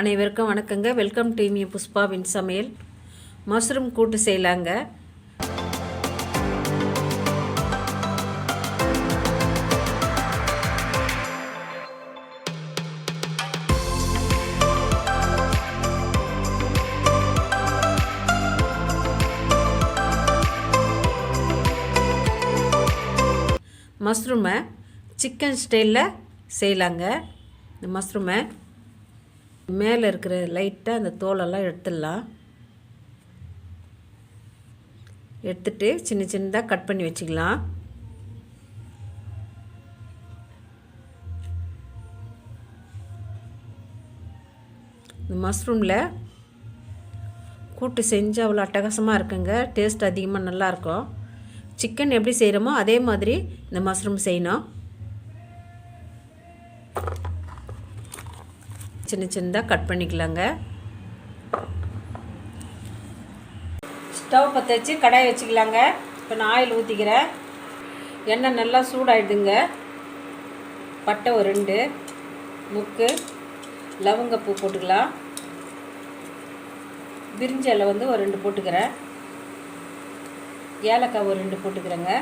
அனைவருக்கும் வணக்கங்க. Welcome to me புஷ்பாவின் சமையல். மஷ்ரூம் கூட்டு செய்யலாங்க. மஷ்ரூமை சிக்கன் ஸ்டைலில் செய்யலாங்க. இந்த மஷ்ரூமை மேலே இருக்கிற லைட்டாக அந்த தோலெல்லாம் எடுத்துடலாம். எடுத்துட்டு சின்ன சின்னதாக கட் பண்ணி வச்சுக்கலாம். இந்த மஷ்ரூமில் கூட்டு செஞ்சு அவ்வளோ அட்டகாசமாக இருக்குங்க. டேஸ்ட் அதிகமாக நல்லாயிருக்கும் சிக்கன் எப்படி செய்கிறோமோ அதே மாதிரி இந்த மஷ்ரூம் செய்யணும். சின்ன சின்னதாக கட் பண்ணிக்கலாங்க. ஸ்டவ் பற்ற வச்சு கடாயை வச்சுக்கலாங்க. இப்போ நான் ஆயில் ஊற்றிக்கிறேன் எண்ணெய் நல்லா சூடாயிடுதுங்க. பட்டை ஒரு ரெண்டு முக்கு லவங்கப்பூ போட்டுக்கலாம். பிரிஞ்சி இலை வந்து ஒரு ரெண்டு போட்டுக்கிறேன். ஏலக்காய் ஒரு ரெண்டு போட்டுக்கிறேங்க.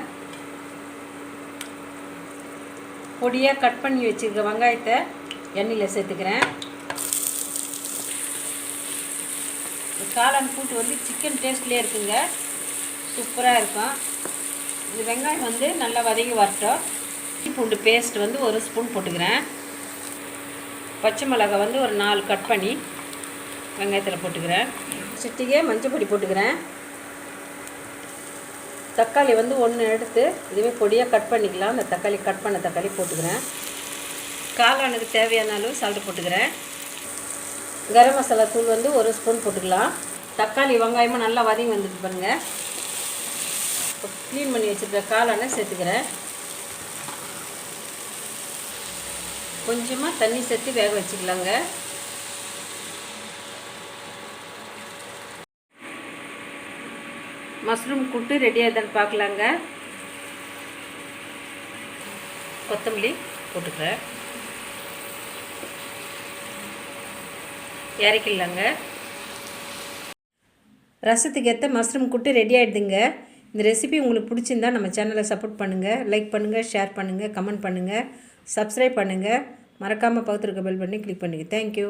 பொடியாக கட் பண்ணி வச்சுருக்க வெங்காயத்தை எண்ணெயில் சேர்த்துக்கிறேன் இந்த காளான் கூட்டு வந்து சிக்கன் டேஸ்ட்லேயே இருக்குங்க. சூப்பராக இருக்கும். இந்த வெங்காயம் வந்து நல்லா வதங்கி வரட்டும். இஞ்சி பூண்டு பேஸ்ட் வந்து ஒரு ஸ்பூன் போட்டுக்கிறேன். பச்சை மிளகாய் வந்து ஒரு நாலு கட் பண்ணி வெங்காயத்தில் போட்டுக்கிறேன். சிட்டிகை மஞ்சள் பொடி போட்டுக்கிறேன். தக்காளி வந்து ஒன்று எடுத்து இதுவே பொடியாக கட் பண்ணிக்கலாம். அந்த தக்காளி கட் பண்ண தக்காளி போட்டுக்கிறேன். காளானுக்கு தேவையான அளவு சால்ட்டு போட்டுக்கிறேன். கரம் மசாலா தூள் வந்து ஒரு ஸ்பூன் போட்டுக்கலாம். தக்காளி வெங்காயமும் நல்லா வதங்கி வந்துட்டு பாருங்கள் இப்போ க்ளீன் பண்ணி வச்சுருக்க காளானை சேர்த்துக்கிறேன். கொஞ்சமாக தண்ணி சேர்த்து வேக வச்சுக்கலாங்க. மஷ்ரூம் கூட்டு ரெடியாக தான் பார்க்கலாங்க. கொத்தமல்லி போட்டுக்கிறேன். இறக்கிடலாங்க. ரசத்துக்கு ஏற்ற மஷ்ரூம் கூட்டு ரெடி ஆகிடுதுங்க இந்த ரெசிபி உங்களுக்கு பிடிச்சிருந்தா நம்ம சேனலை சப்போர்ட் பண்ணுங்கள் லைக் பண்ணுங்கள் ஷேர் பண்ணுங்கள் கமெண்ட் பண்ணுங்கள் சப்ஸ்கிரைப் பண்ணுங்கள் மறக்காமல் பக்கத்தில் பெல் பண்ணி கிளிக் பண்ணுங்கள் தேங்க்யூ